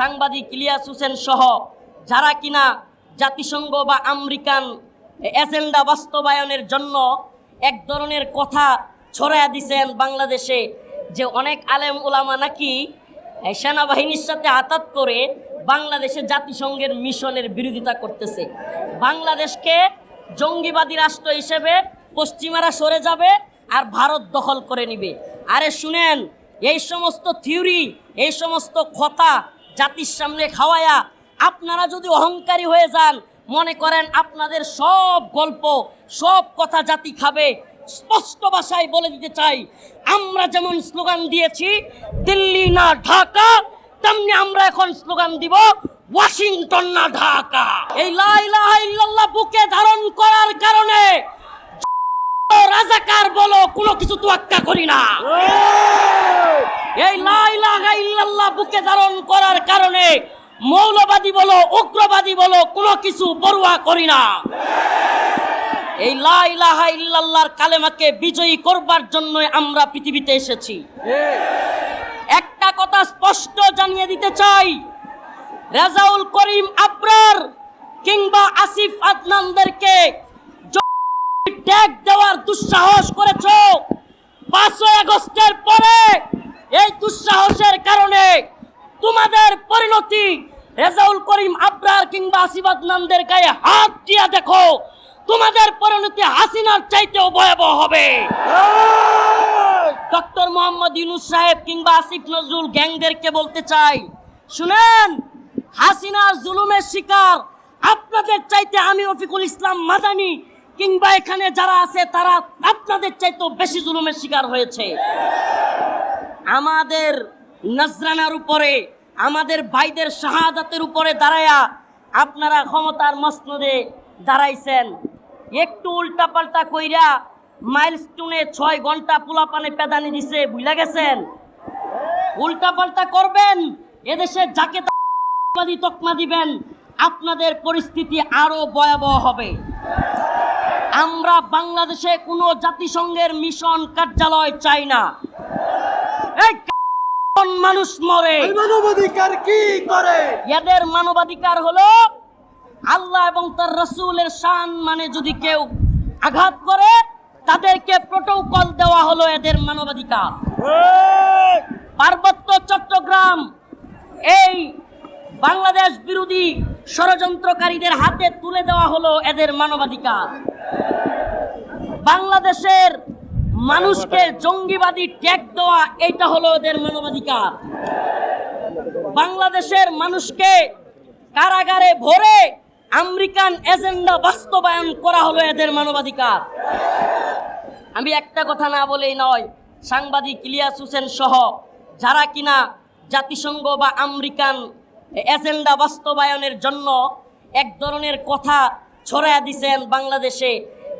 সাংবাদিক ইলিয়াস হোসেন সহ যারা কিনা জাতিসংঘ বা আমেরিকান এজেন্ডা বাস্তবায়নের জন্য এক ধরনের কথা ছড়াইয়া দিছেন বাংলাদেশে, যে অনেক আলেম ওলামা নাকি সেনাবাহিনীর সাথে আতাত করে বাংলাদেশে জাতিসংঘের মিশনের বিরোধিতা করতেছে। বাংলাদেশকে জঙ্গিবাদী রাষ্ট্র হিসেবে পশ্চিমারা সরে যাবে আর ভারত দখল করে নিবে। আরে শুনেন, এই সমস্ত থিওরি, এই সমস্ত কথা জাতির সামনে খাওয়ায়া আপনারা যদি অহংকারী হয়ে যান, মনে করেন আপনাদের সব গল্প, সব কথা জাতি খাবে। স্পষ্ট ভাষায় বলে দিতে চাই, আমরা যেমন স্লোগান দিয়েছি, দিল্লি না ঢাকা, তেমনি আমরা এখন স্লোগান দিব, ওয়াশিংটন না ঢাকা। এই লাইলাহা ইল্লাল্লাহ বুকে ধারণ করার কারণে রাজাকার বলো, কোনো কিছু তোয়াক্কা করি না। এই ইল্লাল্লাহ বুকে ধারণ করার কারণে মৌলবাদী বলো, উগ্রবাদী বলো, কোনো কিছু পরোয়া করি না। এই লাইলাহা ইল্লাল্লাহর কালেমাকে বিজয়ী করবার জন্য আমরা পৃথিবীতে এসেছি। একটা কথা স্পষ্ট জানিয়ে দিতে চাই, রেজাউল করিম আবরার কিংবা আসিফ আদনানদেরকে ট্যাগ দেওয়ার দুঃসাহস করেছ। পাঁচই আগস্টের পরে এই দুঃসাহসের কারণে তোমাদের পরিণতি রেজাউল করিম আবরার কিংবা আসিফ আদনানদের গায়ে হাত দিয়া দেখো। তোমাদের পরিণতি হাসিনার চাইতেও ভয়াবহ হবে। ডক্টর মোহাম্মদ ইউনুস সাহেব কিংবা আসিফ নজরুল গ্যাংদেরকে বলতে চাই, শুনেন, হাসিনার জুলুমের শিকার আপনাদের চাইতে আমি রফিকুল ইসলাম মাদানি কিংবা এখানে যারা আছে তারা আপনাদের চাইতেও বেশি জুলুমের শিকার হয়েছে। আমাদের নজরানার উপরে, আমাদের ভাইদের শাহাদাতের উপরে দাঁড়ায়া আপনারা ক্ষমতার মসনদে দাঁড়াইছেন। একটু উল্টাপাল্টা কইরা মাইলস্টোনে ছয় ঘণ্টা পোলাপানে পেদানি দিছে বুঝলা গেছেন? উল্টাপাল্টা করবেন, এদেশে যাকে তাকে তকমা দিবেন, আপনাদের পরিস্থিতি আরও ভয়াবহ হবে। আমরা বাংলাদেশে কোনো জাতিসংঘের মিশন কার্যালয় চাই না। মানুষ মরে? মানবাধিকার কি করে? এদের মানবাধিকার হলো আল্লাহ এবং তার রসুলের শান মানে যদি কেউ আঘাত করে তাদেরকে প্রোটোকল দেওয়া হলো এদের মানবাধিকার। পার্বত্য চট্টগ্রাম এই বাংলাদেশ বিরোধী ষড়যন্ত্রকারীদের হাতে তুলে দেওয়া হলো এদের মানবাধিকার। বাংলাদেশের মানুষকে জঙ্গিবাদী ট্যাগ দেওয়া এইটা হলো এদের মানবাধিকার। বাংলাদেশের মানুষকে কারাগারে ভরে আমেরিকান এজেন্ডা বাস্তবায়ন করা হলো এদের মানবাধিকার। আমি একটা কথা না বলেই নয়, সাংবাদিক ইলিয়াস হোসেন সহ যারা কিনা জাতিসংঘ বা আমেরিকান এজেন্ডা বাস্তবায়নের জন্য এক ধরনের কথা ছড়াইয়া দিছেন বাংলাদেশে,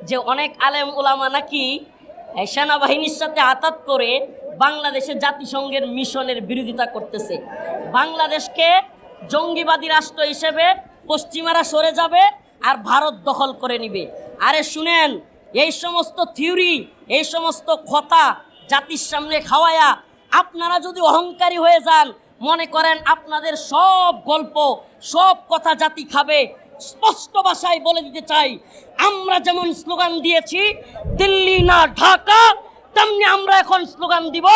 যে অনেক আলেম ওলামা নাকি সেনাবাহিনীর সাথে আতাত করে বাংলাদেশে জাতিসংঘের মিশনের বিরোধিতা করতেছে। বাংলাদেশকে জঙ্গিবাদী রাষ্ট্র হিসেবে পশ্চিমারা সরে যাবে আর ভারত দখল করে নিবে। আরে শুনেন, এই সমস্ত থিওরি, এই সমস্ত কথা জাতির সামনে খাওয়ায়া আপনারা যদি অহংকারী হয়ে যান, মনে করেন আপনাদের সব গল্প, সব কথা জাতি খাবে। স্পষ্ট ভাষায় বলে দিতে চাই আমরা যেমন স্লোগান দিয়েছি দিল্লি না ঢাকা তেমনি আমরা এখন স্লোগান দিব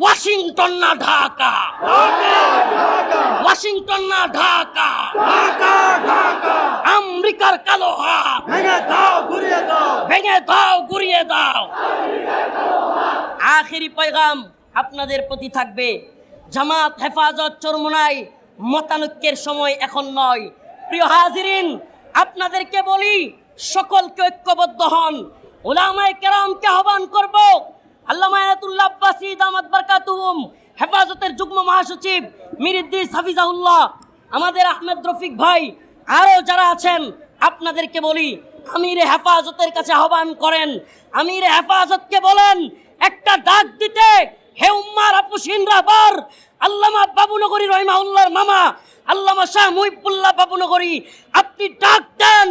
ওয়াশিংটন না ঢাকা। ওয়াশিংটন না ঢাকা। আমেরিকার কালো হাত। ভেঙে দাও ঘুরিয়ে দাও। ভেঙে দাও গুড়িয়ে দাও। আখেরি পয়গাম আপনাদের প্রতি থাকবে। জামাত হেফাজত চরমোনাই মতানৈক্যের সময় এখন নয়। প্রিয় হাজিরিন, আপনাদেরকে বলি, সকলকে ঐক্যবদ্ধ হন। ওলামায় কেরামকে আহ্বান করব, আল্লামা আয়াতুল্লাহ আব্বাসী দামাত বারকাতুহুম, হেফাজতের যুগ্ম মহাসচিব মিরিদ্দিস হাফিজাউল্লাহ আমাদের আহমেদ রফিক ভাই, আরও যারা আছেন, আপনাদেরকে বলি, আমির হেফাজতের কাছে আহ্বান করেন। আমির হেফাজতকে বলেন, একটা ডাক দিতে হে উম্মার আপুসিন রাবার আল্লামা বাবুনগরী রহিমাউল্লাহর মামা, আল্লামা শাহ মুহিবুল্লাহ বাবুনগরী, আপনি ডাক দেন,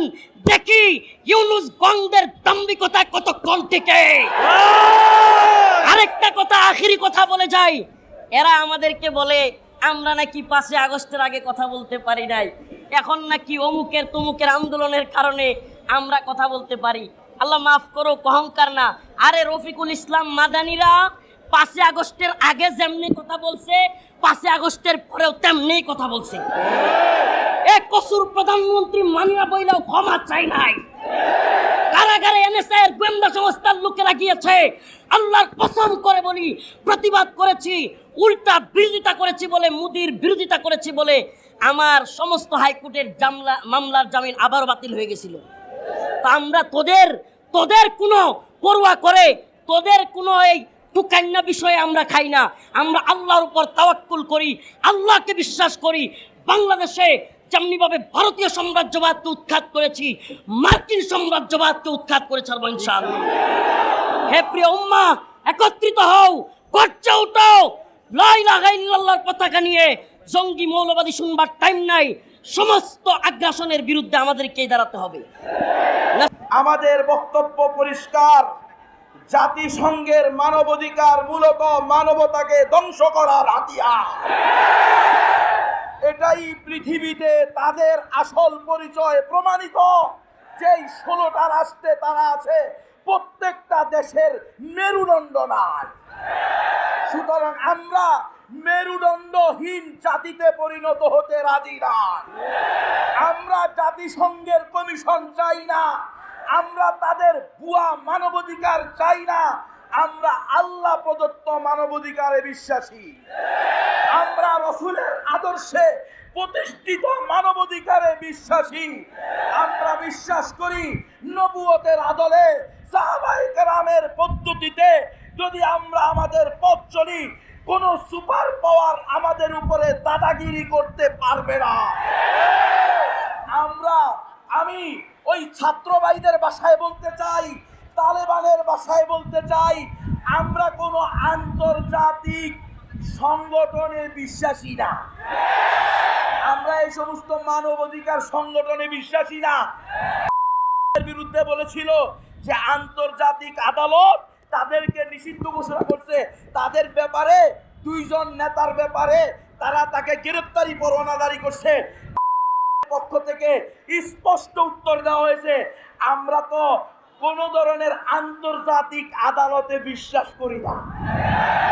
দেখি ইউনুস গঙ্গের দাম্বিকতা কতক্ষণ থেকে? আরেকটা কথা, আখিরি কথা বলে যাই। এরা আমাদেরকে বলে, আমরা নাকি পাঁচে আগস্টের আগে কথা বলতে পারি নাই। এখন নাকি অমুকের তমুকের আন্দোলনের কারণে আমরা কথা বলতে পারি। আল্লাহ মাফ করো অহংকার না। আরে রফিকুল ইসলাম মাদানিরা পাঁচে আগস্টের আগে যেমনি কথা বলছে পাঁচে আগস্টের পরেও তেমনি কথা বলছে। এ কসুর প্রধানমন্ত্রী মানিয়া বইলেও ক্ষমা চাই নাই। কারাগারে এনএসআই এর গোয়েন্দা সংস্থার লোকেরা গিয়েছে। আল্লাহর কসম করে বলি, প্রতিবাদ করেছি, উল্টা বিরোধিতা করেছি বলে, মুদির বিরোধিতা করেছি বলে আমার সমস্ত হাইকোর্টের জামলা, মামলার জামিন আবারও বাতিল হয়ে গেছিল। তা আমরা তোদের তোদের কোনো পড়ুয়া করে, তোদের কোনো এই টুকান্না বিষয়ে আমরা খাই না। আমরা আল্লাহর উপর তাওয়াক্কুল করি, আল্লাহকে বিশ্বাস করি। বাংলাদেশে যেমনিভাবে ভারতীয় সাম্রাজ্যবাদকে উৎখাত করেছি, মার্কিন সাম্রাজ্যবাদকে উৎখাত করে ছাড়বো ইনশাআল্লাহ। হে প্রিয় উম্মা, একত্রিত হও, গর্জে উঠাও লাই লাগাই আল্লাহর পতাকা নিয়ে জঙ্গি মৌলবাদী শুনবার টাইম নাই। সমস্ত আগ্রাসনের বিরুদ্ধে আমাদেরকেই দাঁড়াতে হবে। আমাদের বক্তব্য পরিষ্কার। জাতিসংঘের মানবাধিকার মূলত মানবতাকে ধ্বংস করার হাতিয়ার। এটাই পৃথিবীতে তাদের আসল পরিচয় প্রমাণিত। যেই ষোলোটা রাষ্ট্রে তারা আছে, প্রত্যেকটা দেশের মেরুদণ্ড নাই। সুতরাং আমরা মেরুদণ্ডহীন জাতিতে পরিণত হতে রাজি নাই। আমরা জাতিসংঘের কমিশন চাই না। আমরা তাদের ভুয়া মানবাধিকার চাই না। আমরা আল্লাহ প্রদত্ত মানবাধিকারে বিশ্বাসী। আমরা রসুলের আদর্শে প্রতিষ্ঠিত মানবাধিকারে বিশ্বাসী। আমরা বিশ্বাস করি নবুয়তের আদলে সাহাবাই কেরামের পদ্ধতিতে যদি আমরা আমাদের পথ চলি, কোন সুপার পাওয়ার আমাদের উপরে দাদাগিরি করতে পারবে না। আমরা, আমি ওই ছাত্র ভাইদের বাসায় বলতে চাই, তালেবানের বাসায় বলতে চাই, আমরা কোনো আন্তর্জাতিক সংগঠনে বিশ্বাসী না। আমরা এই সমস্ত মানবাধিকার সংগঠনে বিশ্বাসী না। বিরুদ্ধে বলেছিল যে আন্তর্জাতিক আদালত তাদেরকে নিষিদ্ধ ঘোষণা করছে। তাদের ব্যাপারে, দুইজন নেতার ব্যাপারে তারা তাকে গ্রেপ্তারি পরোয়ানা জারি করছে। পক্ষ থেকে স্পষ্ট উত্তর দেওয়া হয়েছে। আমরা তো কোন ধরনের আন্তর্জাতিক আদালতে বিশ্বাস করি না।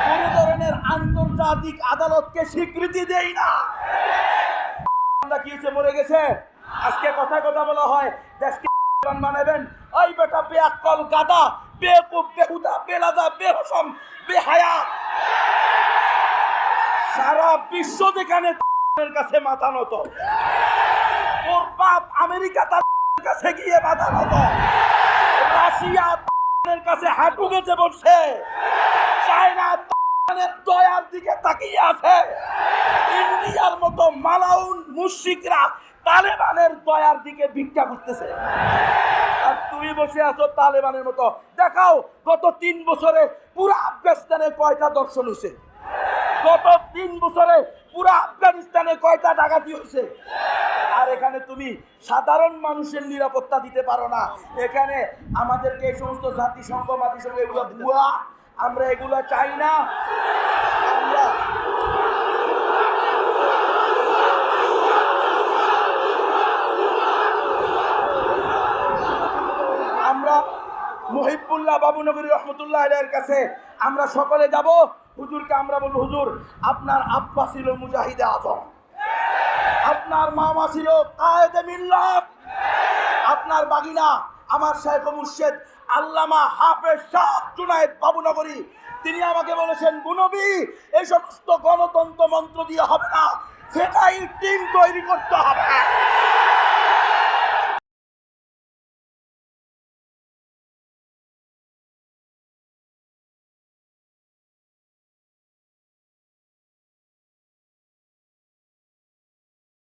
কোন ধরনের আন্তর্জাতিক আদালতকে স্বীকৃতি দেই না। আমরা কি হয়েছে, মরে গেছে? আজকে কথা কথা বলা হয়, দেশকে বানাবেন। ওই বেটা গাদা, বেকুব, বেহুদা, বেলাদা, বেহসম, বেহায়া। সারা বিশ্ব যেখানে কাছে মাথা নত। বাপ আমেরিকা তার কাছে গিয়ে মাথা নত রাশিয়া কাছে হাঁটু গেছে বসছে চায়না দয়ার দিকে তাকিয়ে আছে। ইন্ডিয়ার মতো মালাউন মুশরিকরা তালেবানের দয়ার দিকে ভিক্ষা করতেছে। আর তুমি বসে আছো তালেবানের মতো। দেখাও, গত তিন বছরে পুরো আফগানিস্তানে কয়টা দর্শন হয়েছে? গত তিন বছরে পুরো আফগানিস্তানে কয়টা ডাকাতি হয়েছে? আর এখানে তুমি সাধারণ মানুষের নিরাপত্তা দিতে পারো না। এখানে আমাদেরকে এই সমস্ত জাতিসংঘ মাতিসংঘ এগুলো ভুয়া। আমরা এগুলো চাই না। আমরা আমরা মহিবুল্লাহ বাবুনগরী রহমতুল্লাহ এর কাছে আমরা সকলে যাব। হুজুরকে আমরা বলব, হুজুর, আপনার আব্বা ছিল মুজাহিদে আজম। আপনার মামা ছিল কায়েদে মিল্লাত। আপনার বাগিনা, আমার শেখ মুর্শেদ, আল্লামা হাফেজ শাহ জুনায়েদ বাবুনগরী। তিনি আমাকে বলেছেন, গুনবী এই সমস্ত গণতন্ত্র মন্ত্র দিয়ে হবে না। সেটাই টিম তৈরি করতে হবে।